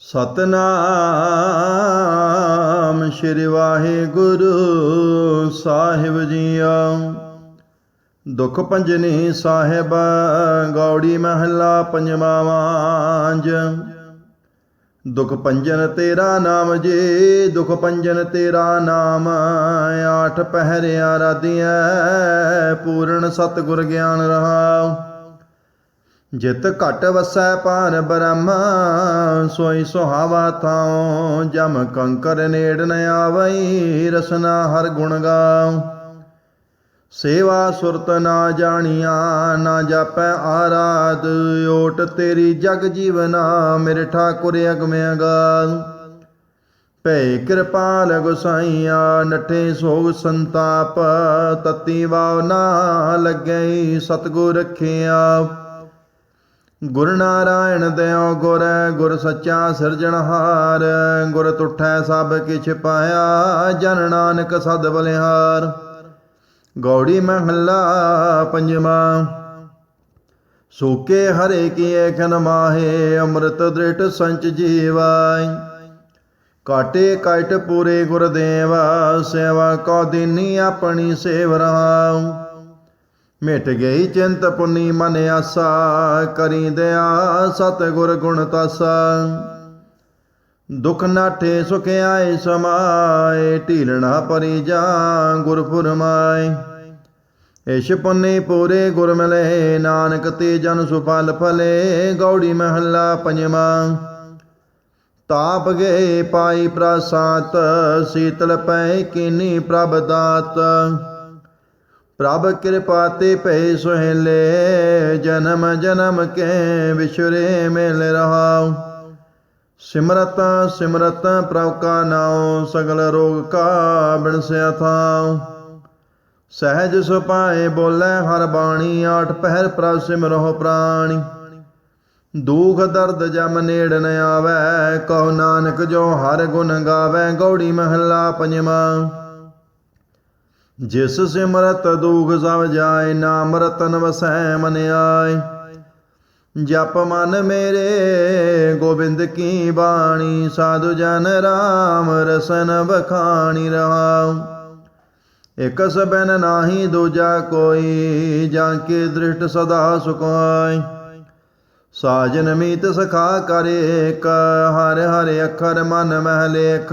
ਸਤਨਾਮ ਸ਼੍ਰੀ ਵਾਹਿਗੁਰੂ ਸਾਹਿਬ ਜੀਓ। ਦੁਖ ਪੰਜਨੀ ਸਾਹਿਬ, ਗੌੜੀ ਮਹੱਲਾ ਪੰਜਵਾ ਵਾਂਜ ਦੁਖ ਪੰਜਨ ਤੇਰਾ ਨਾਮ ਜੀ, ਦੁਖ ਪੰਜਨ ਤੇਰਾ ਨਾਮ। ਆਠ ਪਹਿਰਿਆ ਰਾਧੀਐ, ਪੂਰਨ ਸਤਿਗੁਰ ਗਿਆਨ ਰਹਾਉ। ਜਿਤ ਘਟ ਵਸੈ ਪਾਰ ਬ੍ਰਹਮ, ਸੋਈ ਸੁਹਾਵਾ ਥਾਉ, ਜਮ ਕੰਕਰ ਨੇੜ ਨ ਆਵਈ, ਰਸਨਾ ਹਰ ਗੁਣ ਗਾਉ। ਸੇਵਾ ਸੁਰਤ ਨਾ ਜਾਣੀਆਂ, ਨਾ ਜਾਪੈ ਆਰਾਧ, ਓਟ ਤੇਰੀ ਜਗ ਜੀਵਨਾ, ਮੇਰੇ ਠਾਕੁਰ ਅਗਮਿ ਅਗਾਲ ਭੈ ਕਿਰਪਾਲ ਗੁਸਾਈਆ ਨਠੇ ਸੋਗ ਸੰਤਾਪ, ਤਤੀ ਵਾਵ ਨਾ ਲੱਗੈ ਸਤਗੁਰ ਰੱਖਿਆ ਗੁਰ ਨਾਰਾਇਣ ਦਿਓ ਗੁਰ ਗੁਰ ਸੱਚਾ ਸਿਰਜਣਹਾਰ ਗੁਰ ਤੁਠੈ ਸਭ ਕਿਛ ਪਾਇਆ, ਜਨ ਨਾਨਕ ਸਦ ਬਲਿਹਾਰ। ਗੌੜੀ ਮਹੱਲਾ ਪੰਜਵਾ, ਸੋਕੇ ਹਰੇ ਕੀ ਏਖਨ ਮਾਹੇ, ਅੰਮ੍ਰਿਤ ਦ੍ਰਿਟ ਸੰਚ ਜੀਵਾਈ ਕਾਟੇ ਕਟ ਪੂਰੇ ਗੁਰਦੇਵਾ ਸੇਵਾ ਕੋ ਦਿਨੀ ਆਪਣੀ ਸੇਵ ਰਹਾਉ। ਮਿਟ ਗਈ ਚਿੰਤ ਪੁਨੀ ਮਨ ਆਸਾ ਕਰੀ ਦਿਆ ਸਤ ਗੁਰ ਗੁਣ ਤਾਸਾ। ਦੁਖ ਨਾਠੇ ਸੁਖ ਆਏ ਸਮਾਏ ਢੀਲਣਾ ਪਰੀ ਜਾ ਗੁਰ ਫੁਰਮਾਏ। ਇਸ਼ ਪੁੰਨੀ ਪੂਰੇ ਗੁਰ ਮਿਲੇ, ਨਾਨਕ ਤੇ ਜਨ ਸੁਫਲ ਫਲੇ ਗੌੜੀ ਮਹੱਲਾ ਪੰਜਵਾ। ਤਾਪ ਗਏ ਪਾਈ ਪ੍ਰਸਾਤ, ਸੀਤਲ ਪੈ ਕੀਨੀ ਪ੍ਰਭ ਦਾਤ। ਪ੍ਰਭ ਕਿਰਪਾ ਤੇ ਭੈ ਸੁਹੇਲੇ, ਜਨਮ ਜਨਮ ਕੇ ਵਿਸ਼ਰੇ ਮਿਲ ਰਹਾਉ। ਸਿਮਰਤ ਸਿਮਰਤ ਪ੍ਰਭ ਕਾ ਨਾਉ, ਸਗਲ ਰੋਗ ਕਾ ਬਿਨਸਿਆ ਥਾਉ ਸਹਿਜ ਸੁਪਾਏ ਬੋਲੇ, ਹਰ ਬਾਣੀ ਆਠ ਪਹਿਰ ਪ੍ਰਭ ਸਿਮਰੋ ਪ੍ਰਾਣੀ। ਦੂਖ ਦਰਦ ਜਮ ਨੇੜ ਨ ਆਵੈ, ਕਹੋ ਨਾਨਕ ਜੋ ਹਰ ਗੁਣ ਗਾਵੇ, ਗੌੜੀ ਮਹੱਲਾ ਪੰਜਵਾਂ। ਜਿਸ ਸਿਮਰਤ ਦੁਖ ਸਭ ਜਾਏ, ਨਾਮ ਰਤਨ ਵਸੈ ਮਨ ਆਏ। ਜਪ ਮਨ ਮੇਰੇ, ਗੋਬਿੰਦ ਕੀ ਬਾਣੀ, ਸਾਧੂ ਜਨ ਰਾਮ ਰਸਨ ਬਖਾਣੀ ਰਹਾਉ। ਇਕ ਸਬਨ ਨਾਹੀ ਦੂਜਾ ਕੋਈ, ਜਾਂ ਕੇ ਦ੍ਰਿਸ਼ਟ ਸਦਾ ਸੁਖਾਈ ਸਾਜਨ ਮੀਤ ਸਖਾ ਕਰੇ ਏਕ ਹਰ ਹਰ ਅੱਖਰ ਮਨ ਮਹਿ ਲੇਖ।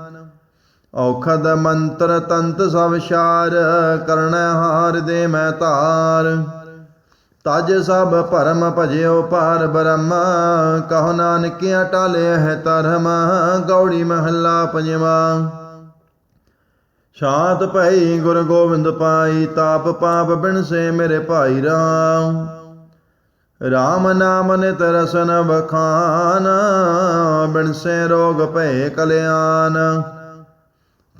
ਔਖਦ ਮੰਤਰ ਤੰਤ ਸਭ ਸ਼ਾਰ ਕਰਣ ਹਾਰ ਦੇ ਮੈਂ ਧਾਰ। ਤਜ ਸਭ ਭਰਮ ਭਜਿਓ ਪਾਰ ਬ੍ਰਹਮ, ਕਹੋ ਨਾਨਕ ਟਾਲੇ ਹੈ ਧਰਮ, ਗੌੜੀ ਮਹੱਲਾ ਪੰਜਵਾ। ਸ਼ਾਂਤ ਭਈ ਗੁਰ ਗੋਬਿੰਦ ਪਾਈ, ਤਾਪ ਪਾਪ ਬਿਨ ਸੇ ਮੇਰੇ ਭਾਈ ਰਾਮ। ਰਾਮ ਨਾਮ ਨਿਤ ਰਸਨ ਬਖਾਨ ਬਿਨ ਸੇ ਰੋਗ ਭਏ ਕਲਿਆਣ।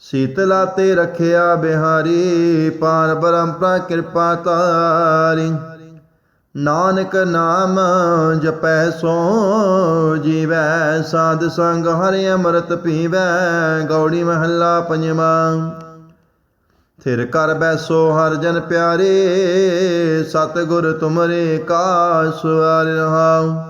ਸੀਤਲਾ ਤੇ ਰਖਿਆ ਬਿਹਾਰੀ, ਪਾਰ ਬ੍ਰਹਮ ਕਿਰਪਾ ਤਾਰੀ। ਨਾਨਕ ਨਾਮ ਜਪੈ ਸੋ ਜੀਵੈ, ਸਾਧ ਸੰਗ ਹਰਿ ਅੰਮ੍ਰਿਤ ਪੀਵੈ, ਗੌੜੀ ਮਹੱਲਾ ਪੰਜਵਾ। ਥਿਰ ਕਰ ਬੈਸੋ ਹਰ ਜਨ ਪਿਆਰੇ, ਸਤਿਗੁਰ ਤੁਮਰੇ ਕਾ ਸਵਾਰ ਰਹਾਉ।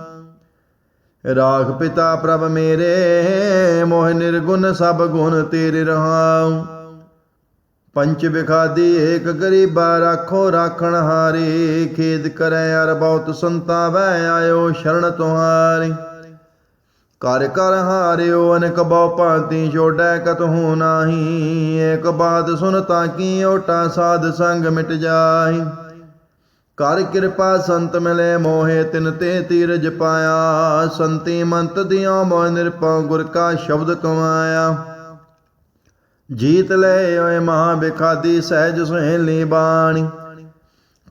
ਰਾਖ ਪਿਤਾ ਪ੍ਰਭ ਮੇਰੇ, ਮੋਹ ਨਿਰਗੁਣ ਸਭ ਗੁਣ ਤੇਰੇ ਰਹਾਉ। ਪੰਚ ਵਿਖਾਦੀ ਏਕ ਗਰੀਬਾ ਰਾਖੋ ਰਾਖਣ ਹਾਰੇ, ਖੇਦ ਕਰੈ ਅਰ ਬਹੁਤ ਸੰਤਾਵੈ, ਆਇਓ ਸ਼ਰਨ ਤੁਹਾਰੀ। ਕਰ ਕਰ ਹਾਰਿਓ, ਅਨਕ ਬਹੁ ਭਾਂਤੀ ਛੋੜੈ ਕਤਹੂ ਨਾਹੀ। ਏਕ ਬਾਤ ਸੁਨ ਤਾਂ ਕੀ ਓਟਾ ਸਾਧ ਸੰਗ ਮਿਟ ਜਾਈ ਕਰ ਕਿਰਪਾ ਸੰਤ ਮਿਲੇ ਮੋਹਿ ਤਿਨ ਤੇ ਤੀਰਜ ਪਾਇਆ। ਸੰਤੀ ਮੰਤ ਦਿਓ ਮੋਹ ਨਿਰਪਉ ਗੁਰ ਕਾ ਸ਼ਬਦ ਕਮਾਇਆ। ਜੀਤ ਲੈ ਓਏ ਮਹਾ ਬਿਖਾਦੀ ਸਹਿਜ ਸੁਹੇਲੀ ਬਾਣੀ।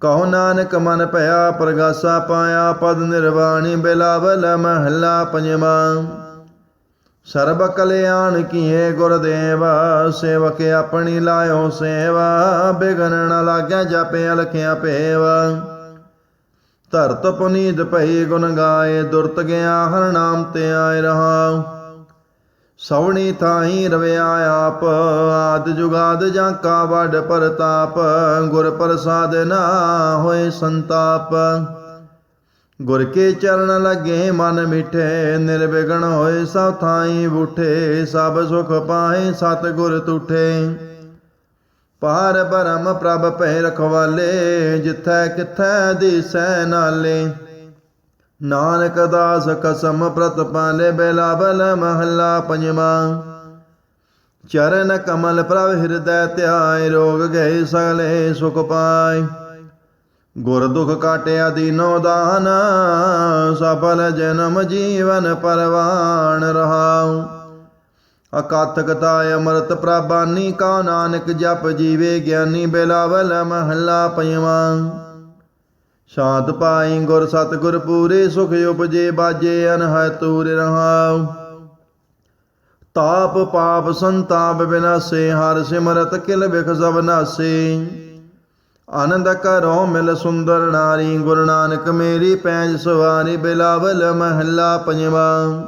ਕਹੋ ਨਾਨਕ ਮਨ ਭਇਆ ਪ੍ਰਗਾਸਾ ਪਾਇਆ। ਪਦ ਨਿਰਵਾਣੀ ਬਿਲਾਵਲ ਮਹਲਾ ਪੰਜਵਾਂ। ਸਰਬ ਕਲਿਆਣ ਕੀਏ ਗੁਰਦੇਵ ਸੇਵਕ ਆਪਣੀ ਲਾਇਓ ਸੇਵਾ, ਬਿਗਨ ਨ ਲਾਗਿਆ ਜਪੇ ਲਖਿਆ ਪੇਵ ਧਰਤ ਪੁਨੀਤ ਭਈ ਗੁਣ ਗਾਏ, ਦੁਰਤ ਗਿਆ ਹਰ ਨਾਮ ਤੇ ਆਏ ਰਹਾਉ। ਸਵਣੀ ਥਾਹੀ ਰਵਿਆ ਆਪ, ਆਦ ਜੁਗਾਦ ਜਾਂ ਕਾ ਵਡ ਪਰਤਾਪ, ਗੁਰ ਪ੍ਰਸਾਦ ਨਾ ਹੋਏ ਸੰਤਾਪ। ਗੁਰ ਕੇ ਚਰਨ ਲਗੇ ਮਨ ਮਿਠੇ, ਨਿਰਵਿਘਨ ਹੋਏ ਸਭ ਥਾਈ ਬੁਠੇ, ਸਭ ਸੁਖ ਪਾਏ ਸਤ ਗੁਰ ਤੁਠੇ। ਪਾਰ ਬਰਮ ਪ੍ਰਭ ਭੈ ਰਖਵਾਲੇ, ਜਿਥੈ ਕਿਥੈ ਦਿਸੈ ਨਾਲੇ। ਨਾਨਕ ਦਾਸ ਕਸਮ ਪ੍ਰਤ ਪਾਲੇ ਬੇਲਾ ਬਲ ਮਹੱਲਾ ਪੰਜਵਾਂ। ਚਰਨ ਕਮਲ ਪ੍ਰਭ ਹਿਰਦੈ ਧਿਆਏ, ਰੋਗ ਗਏ ਸਗਲੇ ਸੁਖ ਪਾਏ। ਗੁਰ ਦੁਖ ਕਾਟਿਆ ਦੀਨੋ ਦਾਨ, ਸਫਲ ਜਨਮ ਜੀਵਨ ਪਰਵਾਨ ਰਹਾਉ। ਅਕਥ ਕਥਾਇ ਅਮਰਤ ਪ੍ਰਬਾਨੀ ਕਾ ਨਾਨਕ ਜਪ ਜੀਵੇ ਗਿਆਨੀ ਬਿਲਾਵਲ ਮਹੱਲਾ ਪੰਜਵਾਂ। ਸ਼ਾਂਤ ਪਾਈ ਗੁਰ ਸਤਿਗੁਰ ਪੂਰੇ, ਸੁਖ ਉਪਜੇ ਬਾਜੇ ਅਨਹੈ ਤੂਰ ਰਹਾਉ। ਤਾਪ ਪਾਪ ਸੰਤਾਪ ਬਿਨਾਸੇ, ਹਰ ਸਿਮਰਤ ਕਿਲ ਬਿਖ ਸਭ ਨਾਸੇ। ਆਨੰਦ ਕਰੋ ਮਿਲ ਸੁੰਦਰ ਨਾਰੀ, ਗੁਰੂ ਨਾਨਕ ਮੇਰੀ ਪੈਜ ਸਵਾਰੀ, ਬਿਲਾਵਲ ਮਹੱਲਾ ਪੰਜਵਾਂ।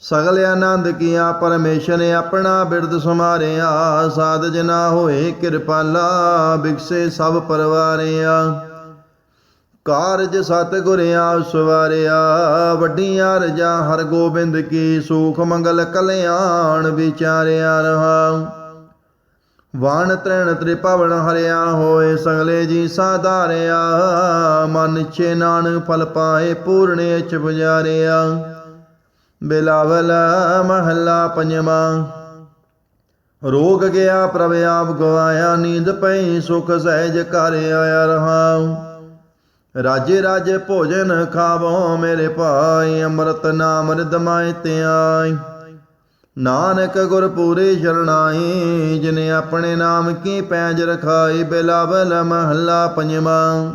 ਸਗਲ ਆਨੰਦ ਕੀਆ, ਪਰਮੇਸ਼ਰ ਨੇ ਆਪਣਾ ਬਿਰਦ ਸਮਾਰਿਆ ਸਾਧ ਜਨਾ ਹੋਏ ਕਿਰਪਾਲਾ, ਬਿਕਸੇ ਸਭ ਪਰਵਾਰਿਆ। ਕਾਰਜ ਸਤ ਗੁਰਿਆ ਸਵਾਰਿਆ, ਵੱਡੀਆਂ ਰਜਾ ਹਰ ਗੋਬਿੰਦ ਕੀ, ਸੂਖ ਮੰਗਲ ਕਲਿਆਣ ਵਿਚਾਰਿਆ ਰਹਾ। ਵਾਣ ਤ੍ਰਣ ਤ੍ਰਿਪਵਨ ਹਰਿਆ ਹੋਏ ਸਗਲੇ ਜੀ ਸਾਧਾਰਿਆ, ਮਨ ਛੇ ਨਾਨ ਫਲ ਪਾਏ ਪੂਰਣੇ ਚ ਪੁਜਾਰਿਆ। ਬਿਲਾਵਲ ਮਹੱਲਾ ਪੰਜਵਾਂ, ਰੋਗ ਗਿਆ ਪ੍ਰਭ ਆਪ ਗਵਾਇਆ, ਨੀਂਦ ਪਈ ਸੁਖ ਸਹਿਜ ਕਰ ਆਇਆ ਰਹਾਉ। ਰਾਜੇ ਰਾਜੇ ਭੋਜਨ ਖਾਵੋ ਮੇਰੇ ਭਾਈ, ਅੰਮ੍ਰਿਤ ਨਾਮ ਰਿਦਮਾਇ ਤੇ ਆਈ ਨਾਨਕ ਗੁਰ ਪੂਰੇ ਸ਼ਰਣਾਈ ਜਿਨੇ ਆਪਣੇ ਨਾਮ ਕੀ ਪੈਜ ਰਖਾਈ, ਬਿਲਾਵਲ ਮਹੱਲਾ ਪੰਜਵਾਂ।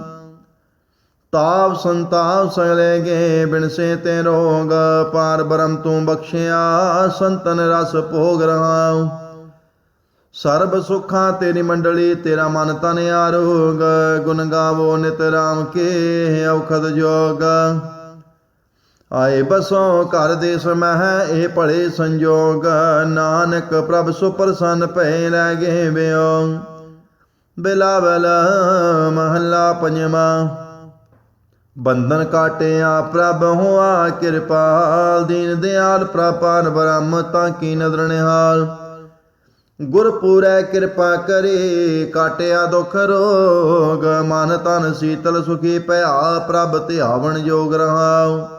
ਤਾਪ ਸੰਤਾਪ ਸਗਲੇ ਗੇ ਬਿਨਸੇ ਤੇ ਰੋਗ, ਪਾਰ ਬਰਮ ਤੂੰ ਬਖਸ਼ਿਆ, ਸੰਤਨ ਰਸ ਭੋਗ ਰਹਾਉ। ਸਰਬ ਸੁਖਾਂ ਤੇਰੀ ਮੰਡਲੀ, ਤੇਰਾ ਮਨ ਤਨ ਆਰੋਗ, ਗੁਣ ਗਾਵੋ ਨਿਤ ਰਾਮ ਕੇ ਔਖਦ ਜੋਗ। ਆਏ ਬਸੋ ਘਰ ਦੇ ਸਮਹਿ, ਇਹ ਭਲੇ ਸੰਜੋਗ। ਨਾਨਕ ਪ੍ਰਭ ਸੁਪਰਸੰਨ ਭੈ ਲੈ ਗਏ ਬਿਓ ਬਿਲਾਵਲ ਮਹੱਲਾ ਪੰਜਵਾਂ। ਬੰਧਨ ਕਾਟਿਆ ਪ੍ਰਭ ਹੋਆ, ਕਿਰਪਾਲ ਦੀਨ ਦਿਆਲ ਪ੍ਰਪਾਨ ਬ੍ਰਹਮ ਤਾਂ ਕੀ ਨਦਰ ਨਿਹਾਲ। ਗੁਰਪੂਰੈ ਕਿਰਪਾ ਕਰੇ, ਕਾਟਿਆ ਦੁਖ ਰੋਗ। ਮਨ ਤਨ ਸੀਤਲ ਸੁਖੀ ਭਇਆ ਪ੍ਰਭ ਧਿਆਵਣ ਜੋਗ ਰਹਾਉ।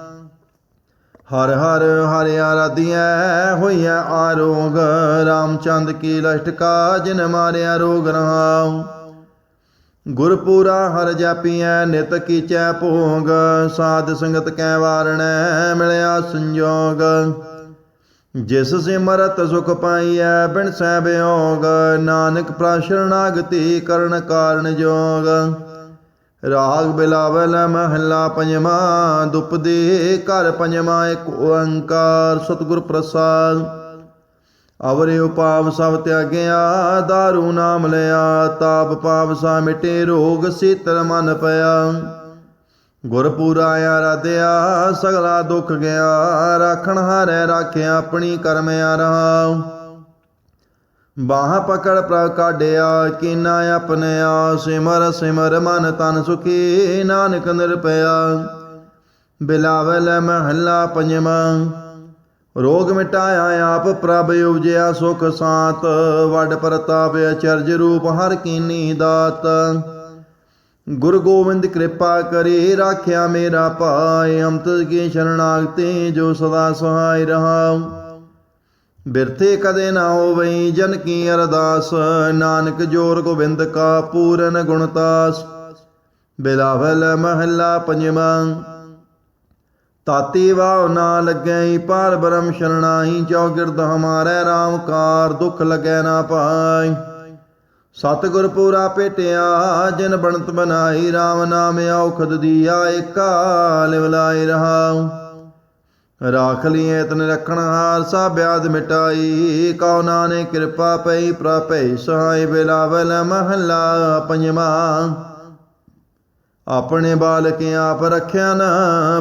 ਹਰ ਹਰ ਹਰਿ ਆਰਾਧਿਐ ਹੋਈਐ ਆਰੋਗ। ਰਾਮਚੰਦ ਕੀ ਲਸ਼ਟਕਾ ਜਿਨ ਮਾਰਿਆ ਰੋਗ ਰਹਾਉ। ਗੁਰਪੂਰਾ ਹਰ ਜਾਪੀਐ, ਨਿਤ ਕੀਚੈ ਭੋਗ। ਸਾਧ ਸੰਗਤ ਕੈ ਵਾਰਣੈ, ਮਿਲਿਆ ਸੰਜੋਗ। ਜਿਸ ਸਿਮਰਤ ਸੁਖ ਪਾਈਐ, ਬਿਨ ਸਹਿ ਬਿਯੋਗ ਨਾਨਕ ਪ੍ਰਸ਼ਰਨਾਗਤੀ ਕਰਨ ਕਾਰਨ ਜੋਗ। ਰਾਗ ਬਿਲਾਵਲ ਮਹੱਲਾ ਪੰਜਵਾਂ ਦੁਪਦੀ ਘਰ ਪੰਜਵਾਂ ਇੱਕ ਓੰਕਾਰ ਸਤਿਗੁਰ ਪ੍ਰਸਾਦ। ਅਵਰੇ ਉਪਾਵ ਸਭ ਤਿਆਗਿਆ, ਦਾਰੂ ਨਾਮ ਲਿਆ, ਤਾਪ ਪਾਪ ਸਾ ਮਿਟੇ, ਰੋਗ ਸੀਤਲ ਮਨ ਪਿਆ। ਗੁਰ ਪੂਰਾ ਆਰਾਧਿਆ, ਸਗਲਾ ਦੁੱਖ ਗਿਆ, ਰਾਖਣ ਹਾਰੈ, ਰਾਖਿਆ ਆਪਣੀ ਕਰਮ ਆਰਹਾ ਬਾਹ ਪਕੜ ਪ੍ਰਭ ਕਾਢਿਆ, ਕੀਨਾ ਆਪਣਿਆ ਸਿਮਰ ਸਿਮਰ ਮਨ ਤਨ ਸੁਖੀ, ਨਾਨਕ ਨਿਰਪਿਆ ਬਿਲਾਵਲ ਮਹੱਲਾ ਪੰਜਵਾਂ, ਰੋਗ ਮਿਟਾਇਆ ਆਪ ਪ੍ਰਭ ਉਪਜਿਆ ਸੁਖ ਸਾਤ, ਵੱਡ ਪ੍ਰਤਾਪ ਅਚਰਜ ਰੂਪ ਹਰ ਕੀਨੀ ਦਾਤ। ਗੁਰੂ ਗੋਬਿੰਦ ਕਿਰਪਾ ਕਰੇ, ਰਾਖਿਆ ਮੇਰਾ ਭਾਇ ਅੰਤ ਕੀ ਸ਼ਰਣਾਗਤੇ ਜੋ ਸਦਾ ਸਹਾਇ ਰਹਾ। ਬਿਰਥੇ ਕਦੇ ਨਾ ਹੋਵਈ ਜਨ ਕੀ ਅਰਦਾਸ, ਨਾਨਕ ਜੋਰ ਗੋਬਿੰਦ ਕਾ ਪੂਰਨ ਗੁਣਤਾਸ ਬਿਲਾਵਲ ਮਹੱਲਾ ਪੰਜਵਾਂ, ਤਾਤੀ ਵਾਉ ਨਾ ਲੱਗੈ ਪਾਰ ਬ੍ਰਹਮ ਸ਼ਰਣਾਈ ਚੌਗਿਰਦ ਹਮਾਰੇ RAM ਕਾਰ, ਦੁਖ ਲੱਗੈ ਨਾ ਪਾਈ। ਸਤਿਗੁਰ ਪੂਰਾ ਭੇਟਿਆ ਜਿਨ ਬਣਤ ਬਨਾਈ RAM ਨਾਮ ਔਖਦ ਦੀਆ, ਏਕਾ ਲਿਵ ਲਾਈ ਰਹਾਉ। ਰਾਖ ਲਿਏ ਤਨ ਰਖਣ ਹਾਰ ਸਾ ਬਿਆਦ ਮਿਟਾਈ, ਕਉ ਨਾਨੇ ਕਿਰਪਾ ਪਈ ਪ੍ਰਪੈ ਸਹਾਈ ਬਿਲਾਵਲ ਮਹੱਲਾ ਪੰਜਵਾਂ। ਆਪਣੇ ਬਾਲਕ ਆਪ ਰਖਿਆ ਨ,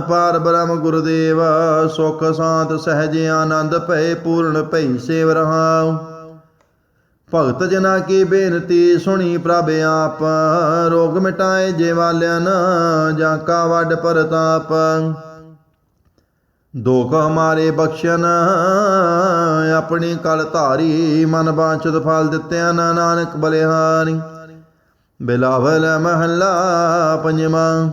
ਪਾਰ ਬ੍ਰਹਮ ਗੁਰਦੇਵ, ਸੁਖ ਸਾਂਤ ਸਹਿਜ ਆਨੰਦ ਭੈ ਪੂਰਨ ਭੈ ਸੇਵ ਰਹਾਉ। ਭਗਤ ਜਨਾ ਕੀ ਬੇਨਤੀ ਸੁਣੀ ਪ੍ਰਭ ਆਪ, ਰੋਗ ਮਿਟਾਏ ਜੇ ਵਾਲਿਆਂ ਨ, ਜਾਂ ਕਾ ਵੱਡ ਪ੍ਰਤਾਪ ਦੁਖ ਹਮਾਰੇ ਬਖਸ਼ਣ, ਆਪਣੀ ਕਲ ਧਾਰੀ ਮਨ ਬਾਂਚਤ ਫਲ ਦਿੱਤਿਆ ਨਾ ਨਾਨਕ ਬਲਿਹਾਰੀ। ਬਿਲਾਵਲ ਮਹੱਲਾ ਪੰਜਵਾਂ,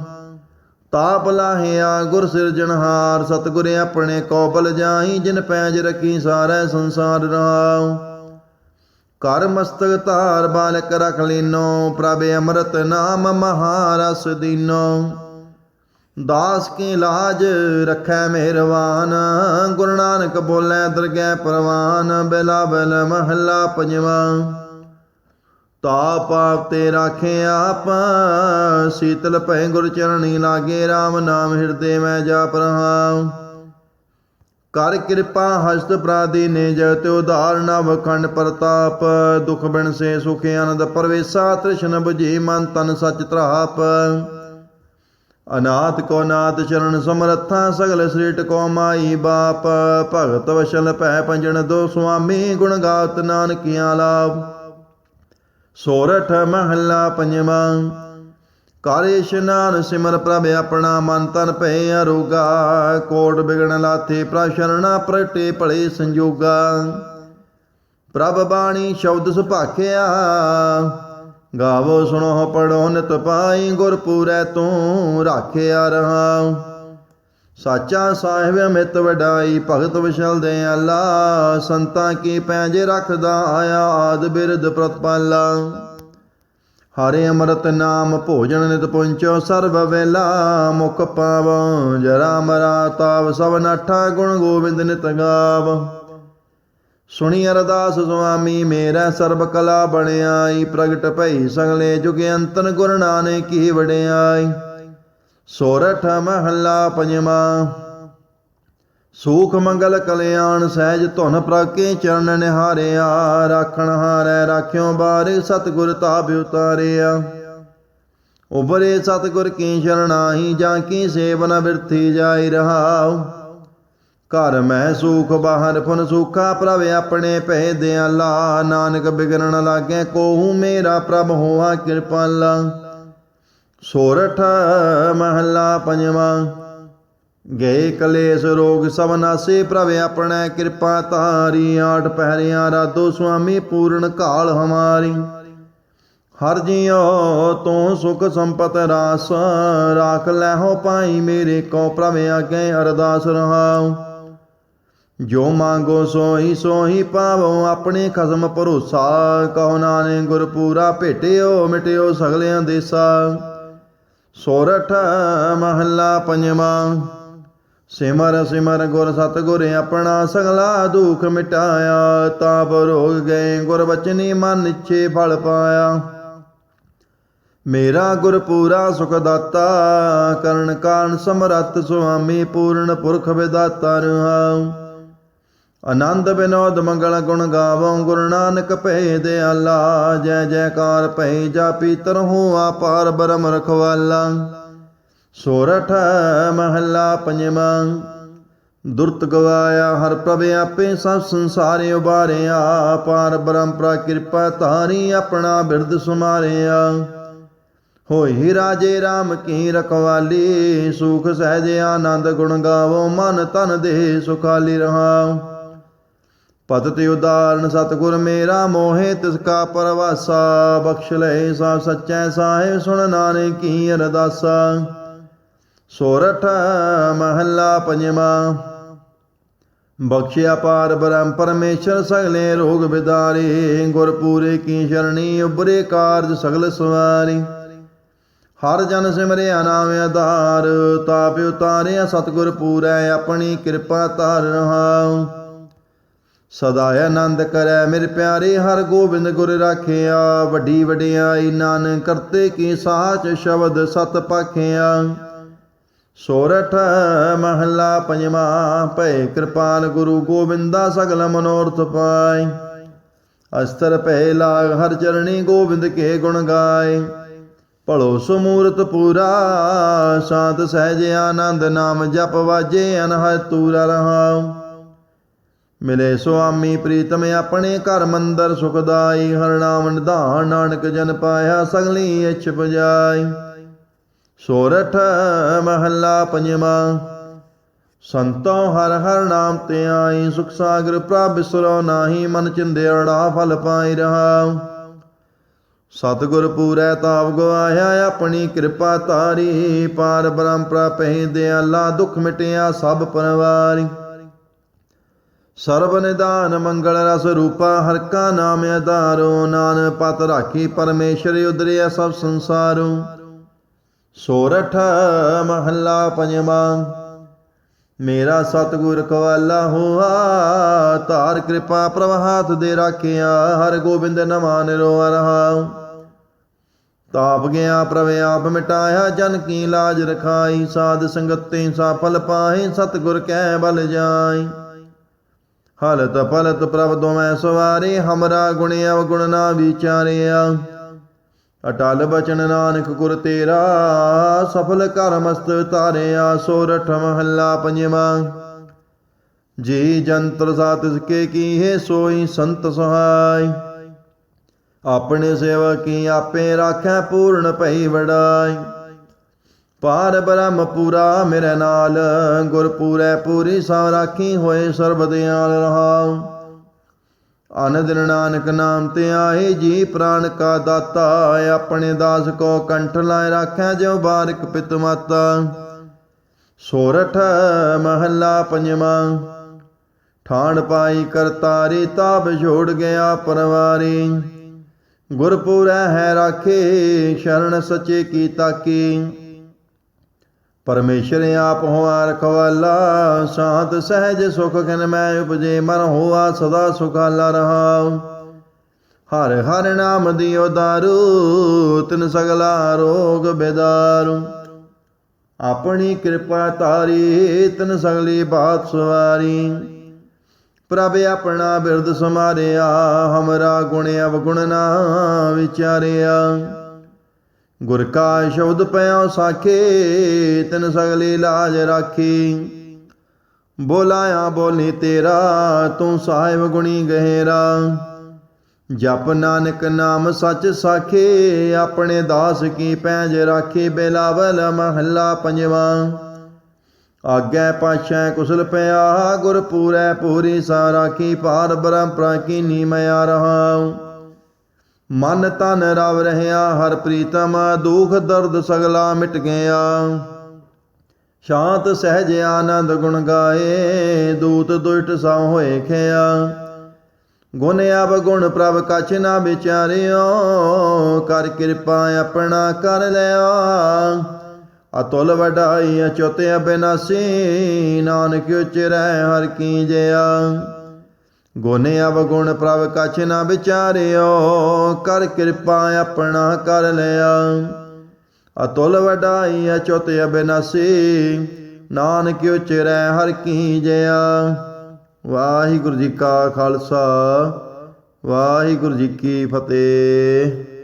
ਤਾਪ ਲਾਹਿਆ ਗੁਰ ਸਿਰਜਣਹਾਰ, ਸਤਿਗੁਰ ਆਪਣੇ ਕੋਬਲ ਜਾਈ, ਜਿਨ ਪੈਜ ਰਖੀ ਸਾਰਾ ਸੰਸਾਰ ਰਹਾਉ। ਕਰ ਮਸਤਕ ਧਾਰ ਬਾਲਕ ਰਖ ਲੀਨੋ, ਪ੍ਰਭ ਅੰਮ੍ਰਿਤ ਨਾਮ ਮਹਾਰਸ ਦੀਨੋ। ਦਾਸ ਕੀ ਲਾਜ ਰਖੈ ਮਿਹਰਵਾਨ ਗੁਰੂ ਨਾਨਕ ਬੋਲੇ ਦਰਗਹਿ ਪ੍ਰਵਾਨ ਬਿਲਾਵਲ ਮਹੱਲਾ ਪੰਜਵਾਂ। ਤਾਪ ਆਪ ਤੇ ਰਾਖੇ ਆਪ, ਸੀਤਲ ਭੈ ਗੁਰ ਚਰਣੀ ਲਾਗੇ RAM ਨਾਮ ਹਿਰਦੇ ਮੈਂ ਜਾਪ ਰਹਾ। ਕਰ ਕਿਰਪਾ ਹਸਤ ਪ੍ਰਾਦੀ ਨੇ ਜਗਤ ਉਧਾਰ ਨਵ ਖੰਡ ਪ੍ਰਤਾਪ। ਦੁਖ ਬਿਨ ਸੇ ਸੁਖ ਆਨੰਦ ਪਰਵੇਸਾ, ਤ੍ਰਿਸ਼ਨ ਬੁਝੇ ਮਨ ਤਨ ਸਚ ਤਰਾਪ ਅਨਾਥ ਕੋ ਨਾਥ ਚਰਨ ਸਮਰੱਥਾ, ਸਗਲ ਸ੍ਰੇਟ ਕੋ ਮਾਈ ਬਾਪ। ਭਗਤ ਵਸ਼ਲ ਭੈ ਪੰਜਣ ਦੋ ਸੁਆਮੀ, ਗੁਣ ਗਾਤ ਨਾਨਕੀਆਂ ਲਾਭ ਸੋਰਠ ਮਹੱਲਾ ਪੰਜਵਾਂ ਕਾਰੇ ਇਸ਼ਨਾਨ ਸਿਮਰ ਪ੍ਰਭ ਆਪਣਾ ਮਨ ਤਨ ਭੈ ਅਰੋਗਾ। ਕੋਟ ਬਿਗਣ ਲਾਥੇ ਪ੍ਰਸ਼ਰਣਾ ਪ੍ਰਟੇ ਭਲੇ ਸੰਜੋਗਾ। ਪ੍ਰਭ ਬਾਣੀ ਸ਼ਬਦ ਸੁਭਾਖਿਆ ਗਾਵੋ ਸੁਣੋ ਪੜੋ ਨਿਤ ਪਾਈ ਗੁਰ ਪੂਰੈ ਤੂੰ ਰਾਖਿਆ ਰਹਾ ਸਾਚਾ ਸਾਹਿਬ ਅਮਿਤ ਵਡਾਈ, ਭਗਤ ਵਿਸ਼ਲ ਦੇ ਆਲਾ ਸੰਤਾਂ ਕੀ ਪੈਂਜ ਰੱਖਦਾ ਆਇਆ, ਆਦ ਬਿਰਦ ਪ੍ਰਤਪਾਲਾ। ਹਰੇ ਅੰਮ੍ਰਿਤ ਨਾਮ ਭੋਜਨ ਨਿਤ ਪੁੰਚੋ, ਸਰਬ ਵੇਲਾ ਮੁਖ ਪਾਵ। ਜਰਾ ਮਰਾ ਤਾਵ ਸਭ ਨਾਠਾ ਗੁਣ ਗੋਬਿੰਦ ਨਿਤ ਗਾਵ। ਸੁਣੀ ਅਰਦਾਸ ਸੁਆਮੀ, ਮੇਰਾ ਸਰਬ ਕਲਾ ਬਣਿਆਈ, ਪ੍ਰਗਟ ਭਈ ਸਗਲੇ ਜੁਗ ਅੰਤਨ ਗੁਰ ਨਾਨਕ ਕੀ ਵਡਿਆਈ। ਸੋਰਠ ਮਹੱਲਾ ਪੰਜਵਾਂ। ਸੂਖ ਮੰਗਲ ਕਲਿਆਣ ਸਹਿਜ ਧੁਨ ਪ੍ਰਕੇ ਚਰਨ ਨਿਹਾਰਿਆ, ਰਾਖਣ ਹਾਰੈ ਰਾਖਿਓ ਬਾਰੇ ਸਤਿਗੁਰ ਤਾਪ ਉਤਾਰਿਆ। ਉਬਰੇ ਸਤਿਗੁਰ ਕੀ ਸ਼ਰਣਾਹੀ, ਜਾਂ ਕੀ ਸੇਵਨ ਬਿਰਥੀ ਜਾਈ ਰਹਾਉ। ਘਰ ਮੈਂ ਸੂਖ, ਬਾਹਰ ਫੁਨ ਸੂਖਾ, ਪ੍ਰਭ ਆਪਣੇ ਭੈ ਦਿਆਲਾ। ਨਾਨਕ ਬਿਗੜਨ ਲਾਗੇ ਕੋਹੂ ਮੇਰਾ ਪ੍ਰਭ ਹੋਆ ਕਿਰਪਾਲਾ ਸੋਰਠ ਮਹੱਲਾ ਪੰਜਵਾਂ। ਗਏ ਕਲੇਸ਼ ਰੋਗ, ਸਭ ਨਾਸੇ, ਪ੍ਰਭ ਆਪਣੇ ਕਿਰਪਾ ਤਾਰੀ ਆਠ ਪਹਿਰਿਆਂ ਰਾਦੋ ਸੁਆਮੀ, ਪੂਰਨ ਕਾਲ ਹਮਾਰੀ। ਹਰ ਜਿਉ ਤੂੰ ਸੁਖ ਸੰਪਤ ਰਾਸ। ਰਾਖ ਲੈਹੋ ਪਾਈ ਮੇਰੇ ਕੋ ਪ੍ਰਭ ਆਗੇ ਅਰਦਾਸ ਰਹਾਉ। ਜੋ ਮੰਗੋ ਸੋਈ ਸੋਈ ਪਾਵੋ, ਆਪਣੇ ਖਸਮ ਭਰੋਸਾ। ਕਹੋ ਨਾਨੇ ਗੁਰ ਪੂਰਾ ਭੇਟਿਓ, ਮਿਟਿਓ ਸਗਲਿਆਂ ਦੇਸਾ ਸੋਰਠ ਮਹੱਲਾ ਪੰਜਵਾਂ। ਸਿਮਰ ਸਿਮਰ ਗੁਰ ਸਤਗੁਰ ਆਪਣਾ ਸਗਲਾ ਦੁਖ ਮਿਟਾਇਆ। ਤਾਪ ਰੋਗ ਗਏ ਗੁਰ ਬਚਨੀ ਮਨ ਇੱਛੇ ਫਲ ਪਾਇਆ। ਮੇਰਾ ਗੁਰ ਪੂਰਾ ਸੁਖ ਦਾਤਾ ਕਰਨ ਕਾਰਨ ਸਮਰੱਥ ਸੁਆਮੀ ਪੂਰਨ ਪੁਰਖ ਵਿਦਾਤਾ ਰਹਾਉ ਆਨੰਦ ਬਿਨੋਦ ਮੰਗਲ ਗੁਣ ਗਾਵੋ, ਗੁਰੂ ਨਾਨਕ ਭੈ ਦਿਆਲਾ ਜੈ ਜੈਕਾਰ ਭੈ ਜਾਪੀ ਤਰਹੁ ਆਪਾਰ ਬਰਮ ਰਖਵਾਲਾ। ਸੋਰਠ ਮਹੱਲਾ ਪੰਜਵਾਂ, ਦੁਰਤ ਗਵਾਇਆ ਹਰ ਪ੍ਰਭ ਆਪੇ ਸਭ ਸੰਸਾਰੇ ਉਬਾਰਿਆ, ਪਾਰ ਬ੍ਰਹਮਪਰਾ ਕਿਰਪਾ ਧਾਰੀ ਆਪਣਾ ਬਿਰਦ ਸੁਮਾਰਿਆ। ਹੋਈ ਰਾਜੇ RAM ਕੀ ਰਖਵਾਲੀ, ਸੁਖ ਸਹਿਜ ਆਨੰਦ ਗੁਣ ਗਾਵੋ, ਮਨ ਤਨ ਦੇ ਸੁਖਾਲੀ ਰਹਾ। ਪਤਿ ਉਦਾਰਨ ਸਤਗੁਰ ਮੇਰਾ ਮੋਹਿ, ਤਿਸ ਕਾ ਪਰਵਾਸਾ, ਬਖਸ਼ ਲੈ ਸਾ ਸਚੈ ਸਾਹਿਬ ਸੁਣ ਨਾਨਕ ਕੀ ਅਰਦਾਸਾ। ਸੋਰਠ ਮਹੱਲਾ ਪੰਜਵਾਂ, ਬਖਸ਼ਿਆ ਪਾਰ ਬ੍ਰਹਮ ਪਰਮੇਸ਼ਰ, ਸਗਲੇ ਰੋਗ ਵਿਦਾਰੇ ਗੁਰ ਪੂਰੇ ਕੀ ਸ਼ਰਣੀ ਉਬਰੇ ਕਾਰਜ ਸਗਲ ਸਵਾਰੀ। ਹਰ ਜਨ ਸਿਮਰਿਆ ਨਾਮ ਆਧਾਰ, ਤਾਪ ਉਤਾਰਿਆ, ਸਤਗੁਰ ਪੂਰੈ, ਆਪਣੀ ਕਿਰਪਾ ਧਾਰ ਰਹਾਉ ਸਦਾ ਆਨੰਦ ਕਰੈ ਮੇਰੇ ਪਿਆਰੇ, ਹਰ ਗੋਬਿੰਦ ਗੁਰ ਰਾਖਿਆ। ਵੱਡੀ ਵਡਿਆਈ ਨਾਨਕ ਕਰਤੇ ਕੀ ਸਾਚ ਸ਼ਬਦ ਸਤ ਪਾਖਿਆ। ਸੋਰਠ ਮਹੱਲਾ ਪੰਜਵਾਂ ਭੈ ਕਿਰਪਾਲ ਗੁਰੂ ਗੋਬਿੰਦਾ ਸਗਲ ਮਨੋਰਥ ਪਾਈ ਅਸਤਰ ਭੈ ਲਾਗ ਹਰ ਚਰਣੀ ਗੋਬਿੰਦ ਕੇ ਗੁਣ ਗਾਏ। ਭਲੋ ਸਮੂਰਤ ਪੂਰਾ ਸ਼ਾਂਤ ਸਹਿਜ ਆਨੰਦ ਨਾਮ ਜਪ ਵਾਜੇ ਅਨਹਦ ਤੂਰਾ ਰਹਾਉ ਮਿਲੇ ਸੁਆਮੀ ਪ੍ਰੀਤਮ ਆਪਣੇ ਘਰ ਮੰਦਰ ਸੁਖਦਾਈ ਹਰ ਨਾਮ ਨਿਧਾਨ ਨਾਨਕ ਜਨ ਪਾਇਆ, ਸਗਲੀ ਇਛ ਬਜਾਈ ਸੋਰਠ ਮਹੱਲਾ ਪੰਜਵਾਂ, ਸੰਤੋ ਹਰ ਹਰ ਨਾਮ ਤੇ ਆਈ, ਸੁਖ ਸਾਗਰ ਪ੍ਰਭ ਬਿਸਰੋ ਨਾਹੀ, ਮਨ ਚਿੰਦੇੜਾ ਫਲ ਪਾਈ ਰਹਾ ਸਤਿਗੁਰ ਪੂਰੈ ਤਾਪ ਗਵਾਇਆ ਆਪਣੀ ਕਿਰਪਾ ਤਾਰੀ ਪਾਰ ਬ੍ਰਹਮ ਪ੍ਰਪਹਿ ਦਿਆਲਾ ਦੁਖ ਮਿਟਿਆ, ਸਭ ਪਰਵਾਰੀ। ਸਰਬ ਨਿਦਾਨ ਮੰਗਲ ਰਸ ਰੂਪਾ, ਹਰ ਕਾ ਨਾਮ ਆਧਾਰੋ ਨਾਨ ਪਤ ਰਾਖੀ ਪਰਮੇਸ਼ਰ ਉਦਰਿਆ ਸਭ ਸੰਸਾਰੋ। ਸੋਰਠ ਮਹੱਲਾ ਪੰਜਵਾਂ, ਮੇਰਾ ਸਤਿਗੁਰ ਕਵਾਲਾ ਹੋਆ। ਧਾਰ ਕਿਰਪਾ ਪ੍ਰਵਾਹਤ ਦੇ ਰਾਖਿਆ, ਹਰ ਗੋਬਿੰਦ ਨਮਾ ਨਿਰੋ ਰਹਾਉ। ਤਾਪ ਗਿਆ ਪ੍ਰਭ ਆਪ ਮਿਟਾਇਆ, ਜਨ ਕੀ ਲਾਜ ਰਖਾਈ। ਸਾਧ ਸੰਗਤੇ ਸਫਲ ਪਾਏ ਸਤਿਗੁਰ ਕੈ ਬਲ ਜਾਈ ਹਲਤ ਪਲਤ ਪ੍ਰਭ ਦੋਵੇਂ ਸਵਾਰੇ, ਹਮਰਾ ਗੁਣ ਅਵਗੁਣ ਨਾ ਵਿਚਾਰਿਆ। ਅਟਲ ਬਚਨ ਨਾਨਕ ਗੁਰ ਤੇਰਾ, ਸਫਲ ਕਰ ਮਸਤ ਸੋ ਸੋਰਠ ਮਹੱਲਾ ਪੰਜਵਾਂ। ਜੀ ਜੰਤਰ ਸਾਤ ਕੇ ਕੀ ਸੋਈ ਸੰਤ ਸਹਾਈ। ਆਪਣੇ ਸੇਵਕੀ ਆਪੇ ਰਾਖੈ, ਪੂਰਨ ਭਈ ਵਡਾਈ। ਪਾਰ ਬ੍ਰਹਮ ਪੂਰਾ ਮੇਰੇ ਨਾਲ ਗੁਰ ਪੂਰੈ ਪੂਰੀ ਸਾ ਰਾਖੀ ਹੋਏ ਸਰਬ ਦਿਆਲ ਰਹਾਉ। ਅਨ ਨਾਨਕ ਨਾਮ ਤੇ ਆਏ, ਜੀ ਪ੍ਰਾਨ ਕਾ ਦਾਤਾ, ਆਪਣੇ ਦਾਸ ਕੋ ਕੰਠ ਲਾਇ ਰਾਖੈ ਜੋ ਬਾਰਿਕ ਪਿਤ ਮਾਤਾ। ਸੋਰਠ ਮਹੱਲਾ ਪੰਜਵਾਂ, ਠਾਣ ਪਾਈ ਕਰਤਾਰੀ ਤਾਬ ਛੋੜ ਗਿਆ ਪਰਵਾਰੀ। ਗੁਰਪੁਰੈ ਹੈ ਰਾਖੇ, ਸ਼ਰਨ ਸਚੇ ਕੀ ਤਾਕੀ। ਪਰਮੇਸ਼ਰ ਆਪ ਹੋਆ ਰਖਵਾਲਾ ਸ਼ਾਂਤ ਸਹਿਜ ਸੁਖ ਖਨ ਮੈਂ ਉਪਜੇ, ਮਨ ਹੋਆ ਸਦਾ ਸੁਖਾਲਾ ਰਹਾਉ। ਹਰ ਹਰ ਨਾਮ ਦਿਓ ਦਾਰੂ, ਤਿਨ ਸਗਲਾ ਰੋਗ ਬੇਦਾਰੂ। ਆਪਣੀ ਕਿਰਪਾ ਤਾਰੀ ਤਿਨ ਸਗਲੀ ਬਾਤ ਸਵਾਰੀ। ਪ੍ਰਭ ਆਪਣਾ ਬਿਰਦ ਸਮਾਰਿਆ, ਹਮਰਾ ਗੁਣ ਅਵਗੁਣ ਨਾ ਵਿਚਾਰਿਆ। ਗੁਰ ਕਾ ਸ਼ਬਦ ਪਿਆ ਸਾਖੇ, ਤਿਨ ਸਗਲੀ ਲਾਜ ਰਾਖੀ। ਬੋਲਾਇਆ ਬੋਲੀ ਤੇਰਾ, ਤੂੰ ਸਾਹਿਬ ਗੁਣੀ ਗਹਿਰਾ। ਜਪ ਨਾਨਕ ਨਾਮ ਸੱਚ ਸਾਖੇ, ਆਪਣੇ ਦਾਸ ਕੀ ਪੈਜ ਰਾਖੀ। ਬੇਲਾਵਲ ਮਹੱਲਾ ਪੰਜਵਾਂ। ਆਗੇ ਪਾਛੈ ਕੁਸਲ ਪਿਆ, ਗੁਰ ਪੂਰੈ ਪੂਰੀ ਸਾ ਰਾਖੀ ਪਾਰ ਬ੍ਰਹਮ ਪ੍ਰਾਕੀਨੀ ਮਿਆ ਰਹਾਉ ਮਨ ਤਨ ਰਵ ਰਹਿਆ, ਹਰ ਪ੍ਰੀਤਮ ਦੁਖ ਦਰਦ ਸਗਲਾ ਮਿਟ ਗਿਆ। ਸ਼ਾਂਤ ਸਹਿਜ ਆਨੰਦ ਗੁਣ ਗਾਏ, ਦੂਤ ਦੁਸ਼ਟ ਸਾ ਹੋਏ ਖਿਆ। ਗੁਣ ਅਬ ਗੁਣ ਪ੍ਰਭ ਕਛ ਨਾ ਵਿਚਾਰਿਓ, ਕਰ ਕਿਰਪਾ ਆਪਣਾ ਕਰ ਲਿਆ। ਅਤੁਲ ਵਡਾਈ ਅਚੁੱਤ ਅਬਿਨਾਸੀ ਨਾਨਕ ਉਚਰੈ ਹਰ ਕੀ ਜਿਆ। ਗੁਣ ਅਵਗੁਣ ਪ੍ਰਭ ਕਛ ਨਾ ਵਿਚਾਰਿਓ, ਕਰ ਕਿਰਪਾ ਆਪਣਾ ਕਰ ਲਿਆ। ਅਤੁਲ ਵਡਾਈ ਅਚੁਤ ਅਬਿਨਾਸੀ, ਨਾਨਕ ਉਚਰੈ ਹਰ ਕੀ ਜਿਆ। ਵਾਹਿਗੁਰੂ ਜੀ ਕਾ ਖਾਲਸਾ, ਵਾਹਿਗੁਰੂ ਜੀ ਕੀ ਫਤਿਹ।